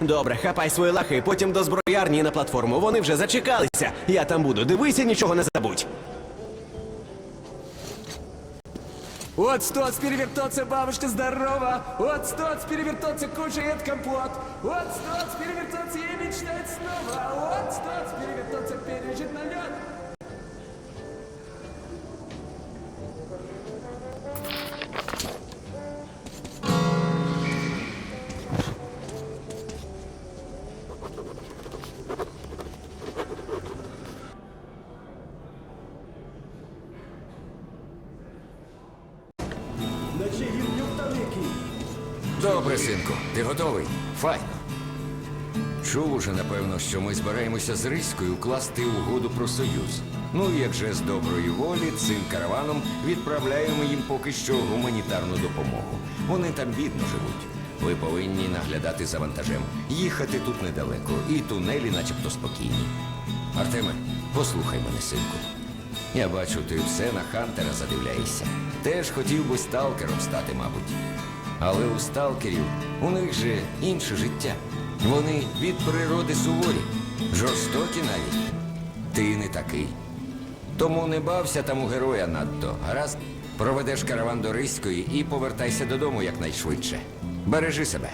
Добре, хапай свої лахи, потім до зброярні на платформу. Вони вже зачекалися. Я там буду. Дивися, нічого не забудь. Вот стоц перевертоться, бабушка здорова. Вот стоц перевертоться, кушает компот. Вот стоц перевертоться и Добре, синку, ти готовий? Файно. Чув уже, напевно, що ми збираємося з Риською укласти угоду про союз. Ну, і як же з доброї волі цим караваном відправляємо їм поки що гуманітарну допомогу. Вони там бідно живуть. Ви повинні наглядати за вантажем. Їхати тут недалеко, і тунелі начебто спокійні. Артеме, послухай мене, синку. Я бачу, ти все на Хантера задивляєшся. Теж хотів би сталкером стати, мабуть. Але у сталкерів у них же інше життя. Вони від природи суворі, жорстокі навіть. Ти не такий. Тому не бався там у героя надто. Гаразд, проведеш караван до ризької і повертайся додому якнайшвидше. Бережи себе.